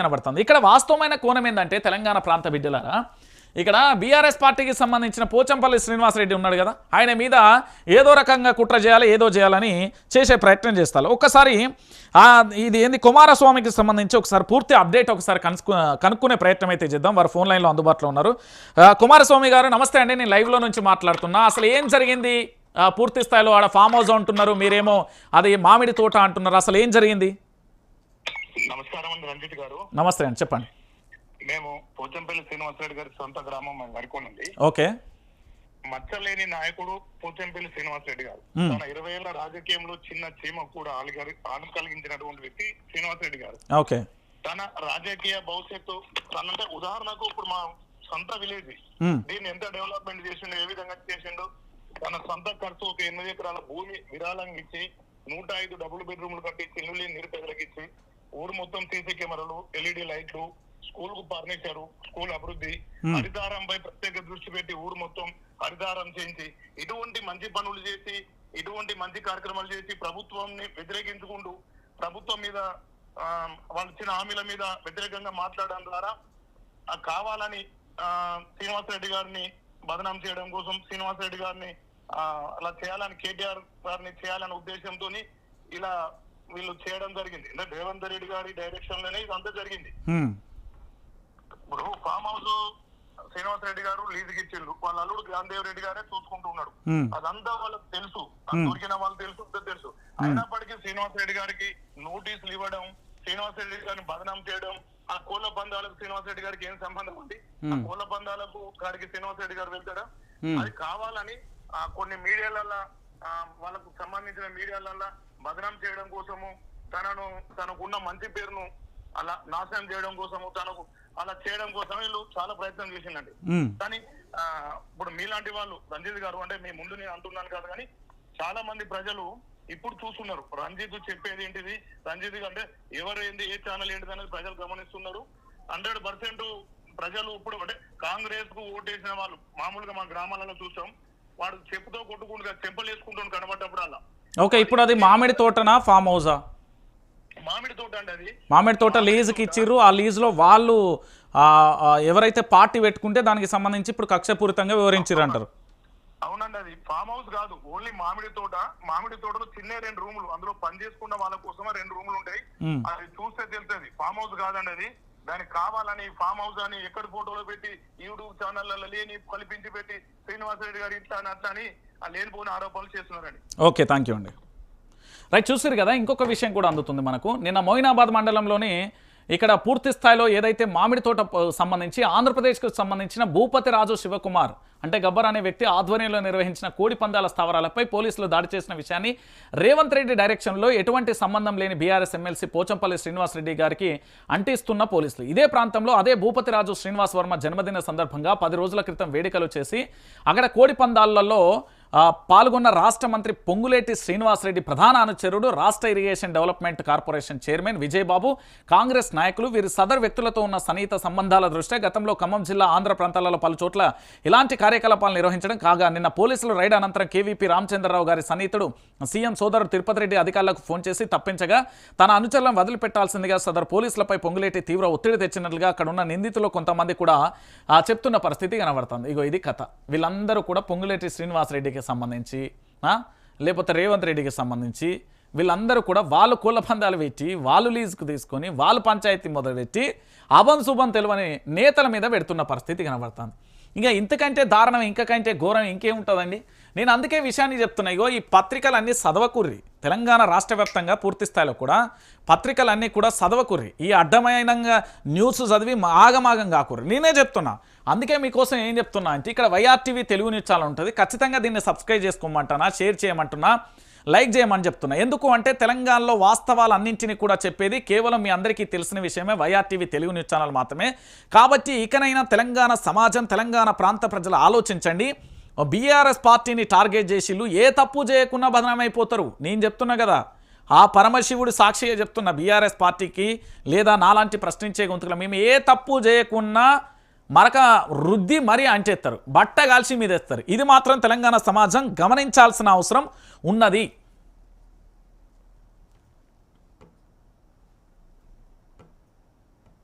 కనబడుతుంది. ఇక్కడ వాస్తవమైన కోణం ఏంటంటే తెలంగాణ ప్రాంత బిడ్డలారా ఇక్కడ బీఆర్ఎస్ పార్టీకి సంబంధించిన పోచంపల్లి శ్రీనివాసరెడ్డి ఉన్నాడు కదా ఆయన మీద ఏదో రకంగా కుట్ర చేయాలి ఏదో చేయాలని చేసే ప్రయత్నం చేస్తారు. ఒక్కసారి ఇది ఏంది కుమారస్వామికి సంబంధించి ఒకసారి పూర్తి అప్డేట్ ఒకసారి కనుక్కు కనుక్కునే ప్రయత్నం అయితే చేద్దాం. వారు ఫోన్ లైన్లో అందుబాటులో ఉన్నారు. కుమారస్వామి గారు నమస్తే అండి నేను లైవ్లో నుంచి మాట్లాడుతున్నా. అసలు ఏం జరిగింది? పూర్తి స్థాయిలో ఆడ ఫామ్ హౌస్ అంటున్నారు మీరేమో అది మామిడి తోట అంటున్నారు. అసలు ఏం జరిగింది? నమస్కారం అండి రంజిత్ గారు. నమస్తే అండి చెప్పండి. మేము పోచంపల్లి శ్రీనివాసరెడ్డి గారి సొంత గ్రామం మేము వరకోనుంది ఓకే. మచ్చలేని నాయకుడు పోచంపల్లి శ్రీనివాసరెడ్డి గారు. తన ఇరవై ఏళ్ళ రాజకీయంలో చిన్న చీమ కూడా ఆలుగారి ఆను కలిగించినటువంటి వ్యక్తి శ్రీనివాసరెడ్డి గారు. ఓకే. తన రాజకీయ భవిష్యత్తు తనంటే ఉదాహరణకు ఇప్పుడు మా సొంత విలేజ్. దీన్ని ఎంత డెవలప్మెంట్ చేసిండు ఏ విధంగా చేసిండు? తన సొంత ఖర్చు ఒక ఎనిమిది ఎకరాల భూమి విరాళంగా ఇచ్చి నూట ఐదు డబుల్ బెడ్రూమ్లు కట్టి చిల్లులి నిరుపేదలకు ఇచ్చి ఊరు మొత్తం సీసీ కెమెరాలు ఎల్ఈడి లైట్లు స్కూల్కు ఫర్నిచర్ స్కూల్ అభివృద్ధి హరితారంపై ప్రత్యేక దృష్టి పెట్టి ఊరు మొత్తం హరితారం చేయించి ఇటువంటి మంచి పనులు చేసి ఇటువంటి మంచి కార్యక్రమాలు చేసి ప్రభుత్వాన్ని వ్యతిరేకించుకుంటూ ప్రభుత్వం మీద వాళ్ళు ఇచ్చిన హామీల మీద వ్యతిరేకంగా మాట్లాడడం ద్వారా ఆ కావాలని ఆ, శ్రీనివాసరెడ్డి గారిని బదనాం చేయడం కోసం శ్రీనివాసరెడ్డి గారిని ఆ, అలా చేయాలని కేటీఆర్ గారిని చేయాలనే ఉద్దేశంతో ఇలా వీళ్ళు చేయడం జరిగింది. అంటే రేవంత్ రెడ్డి గారి డైరెక్షన్లోనే ఇదంతా జరిగింది. ఇప్పుడు ఫామ్ హౌస్ శ్రీనివాసరెడ్డి గారు లీజుకి ఇచ్చిండు వాళ్ళ అల్లుడు గాంధేవ్ రెడ్డి గారే చూసుకుంటూ ఉన్నాడు. మ్మ్. అదంతా వాళ్ళకి తెలుసు. దొరికిన వాళ్ళు తెలుసు అంతా తెలుసు. అయినప్పటికీ శ్రీనివాసరెడ్డి గారికి నోటీసులు ఇవ్వడం శ్రీనివాసరెడ్డి గారిని బదనాం చేయడం ఆ కోళ్ళ పందాలకు శ్రీనివాసరెడ్డి గారికి ఏం సంబంధం ఉంది? ఆ కోళ్ళ పందాలకు గారికి శ్రీనివాసరెడ్డి గారు వెళ్తాడా అది కావాలని ఆ కొన్ని మీడియాలల్లో ఆ, వాళ్ళకు సంబంధించిన మీడియాలల్లో బదనాం చేయడం కోసము తనను తనకున్న మంచి పేరును అలా నాశనం చేయడం కోసము తనకు అలా చేయడం కోసం వీళ్ళు చాలా ప్రయత్నం చేసిందండి. కానీ ఆ, ఇప్పుడు మీలాంటి వాళ్ళు రంజిత్ గారు అంటే మీ ముందు నేను అంటున్నాను కాదు కానీ చాలా మంది ప్రజలు ఇప్పుడు చూస్తున్నారు. రంజిత్ చెప్పేది ఏంటిది? రంజిత్ అంటే ఎవరు ఏంది ఏ ఛానల్ ఏంటిది అనేది ప్రజలు గమనిస్తున్నారు. హండ్రెడ్ పర్సెంట్ ప్రజలు ఇప్పుడు అంటే కాంగ్రెస్కు ఓటేసిన వాళ్ళు మామూలుగా మా గ్రామాలలో చూసాం. వాడు చెప్పుతో కొట్టుకుంటూ చెంపలు వేసుకుంటూ కనబడ్డప్పుడు అలా. ఓకే ఇప్పుడు అది మామిడి తోటనా ఫామ్ హౌసా మామిడి తోట అండి అది. మామిడి తోట లీజుకి ఇచ్చిర్రు. ఆ లీజులో వాళ్ళు ఎవరైతే పార్టీ పెట్టుకుంటే దానికి సంబంధించి ఇప్పుడు కక్షపూరితంగా వివరించారు అంటారు అవునండి అది. ఫామ్ హౌస్ కాదు. ఓన్లీ మామిడి తోట. మామిడి తోటలో చిన్న రెండు రూములు. అందులో పని చేసుకున్న వాళ్ళ కోసమే రెండు రూములు ఉంటాయి. అది చూస్తే తెలుస్తుంది. ఫామ్ హౌస్ కాదండి అది. దానికి కావాలని ఫామ్ హౌస్ అని ఎక్కడ ఫోటోలు పెట్టి యూట్యూబ్ ఛానళ్ళలో లేని కల్పించి పెట్టి శ్రీనివాసరెడ్డి గారు ఇట్లా అని అట్లా అని ఆ లేనిపోయిన ఆరోపణలు చేస్తున్నారండి. ఓకే థ్యాంక్ యూ అండి. రైట్ చూసారు కదా ఇంకొక విషయం కూడా అందుతుంది మనకు. నిన్న మొయినాబాద్ మండలంలోని ఇక్కడ పూర్తి స్థాయిలో ఏదైతే మామిడి తోట సంబంధించి ఆంధ్రప్రదేశ్కు సంబంధించిన భూపతి రాజు శివకుమార్ అంటే గబ్బర్ అనే వ్యక్తి ఆధ్వర్యంలో నిర్వహించిన కోడి పందాల స్థావరాలపై పోలీసులు దాడి చేసిన విషయాన్ని రేవంత్ రెడ్డి డైరెక్షన్లో ఎటువంటి సంబంధం లేని బీఆర్ఎస్ ఎమ్మెల్సీ పోచంపల్లి శ్రీనివాసరెడ్డి గారికి అంటిస్తున్న పోలీసులు. ఇదే ప్రాంతంలో అదే భూపతి రాజు శ్రీనివాస్ వర్మ జన్మదిన సందర్భంగా పది రోజుల క్రితం వేడుకలు చేసి అక్కడ కోడి పందాలలో పాల్గొన్న రాష్ట్ర మంత్రి పొంగులేటి శ్రీనివాసరెడ్డి ప్రధాన అనుచరుడు రాష్ట్ర irrigation development corporation chairman Vijayababu Congress నాయకులు వీరి సదర్ వ్యక్తులతో ఉన్న సన్నిహిత సంబంధాల దృష్ట్యా గతంలో ఖమ్మం జిల్లా ఆంధ్ర ప్రాంతాలలో పలు చోట్ల ఇలాంటి కార్యకలాపాలు నిర్వహించడం కాగా నిన్న పోలీసులు రైడ్ అనంతరం కేవీపీ రామచంద్రరావు గారి సన్నిహితుడు సీఎం సోదరుడు తిరుపతి రెడ్డి అధికారులకు ఫోన్ చేసి తప్పించగా తన అనుచరులను వదిలిపెట్టాల్సిందిగా సదరు పోలీసులపై పొంగులేటి తీవ్ర ఒత్తిడి తెచ్చినట్లుగా అక్కడ ఉన్న నిందితులు కొంతమంది కూడా చెప్తున్న పరిస్థితి కనబడుతుంది. ఇగో ఇది కథ. వీళ్ళందరూ కూడా పొంగులేటి శ్రీనివాసరెడ్డికి సంబంధించి లేకపోతే రేవంత్ రెడ్డికి సంబంధించి వీళ్ళందరూ కూడా వాళ్ళు కోళ్ళ పందాలు పెట్టి వాళ్ళు లీజుకు తీసుకొని వాళ్ళు పంచాయతీ మొదలుపెట్టి అభం శుభం తెలివని నేతల మీద పెడుతున్న పరిస్థితి కనబడుతుంది. ఇంకా ఇంతకంటే దారుణం ఇంకకంటే ఘోరం ఇంకేముంటుందండి? నేను అందుకే విషయాన్ని చెప్తున్నా ఇగో ఈ పత్రికలన్నీ చదవకుర్రి. తెలంగాణ రాష్ట్ర వ్యాప్తంగా పూర్తి స్థాయిలో కూడా పత్రికలన్నీ కూడా చదవకుర్రి. ఈ అడ్డమైనంగా న్యూస్ చదివి ఆగమాగం కాకుర్రి. నేనే చెప్తున్నా. అందుకే మీకోసం ఏం చెప్తున్నా అంటే ఇక్కడ వైఆర్టీవీ తెలుగు న్యూస్ ఛానల్ ఉంటుంది. ఖచ్చితంగా దీన్ని సబ్స్క్రైబ్ చేసుకోమంటున్నా షేర్ చేయమంటున్నా. లైక్ చేయమని చెప్తున్నా. ఎందుకు అంటే తెలంగాణలో వాస్తవాలన్నింటినీ కూడా చెప్పేది కేవలం మీ అందరికీ తెలిసిన విషయమే వైఆర్టీవీ తెలుగు న్యూస్ ఛానల్ మాత్రమే. కాబట్టి ఇకనైనా తెలంగాణ సమాజం తెలంగాణ ప్రాంత ప్రజలు ఆలోచించండి. బీఆర్ఎస్ పార్టీని టార్గెట్ చేసిళ్ళు ఏ తప్పు చేయకుండా బదనమైపోతారు. నేను చెప్తున్నా కదా ఆ పరమశివుడు సాక్షిగా చెప్తున్న బీఆర్ఎస్ పార్టీకి లేదా నాలాంటి ప్రశ్నించే గొంతుకులు మేము ఏ తప్పు చేయకున్నా మరక రుద్ది మరీ అంటేస్తారు బట్ట కాల్చి మీదేస్తారు. ఇది మాత్రం తెలంగాణ సమాజం గమనించాల్సిన అవసరం ఉన్నది.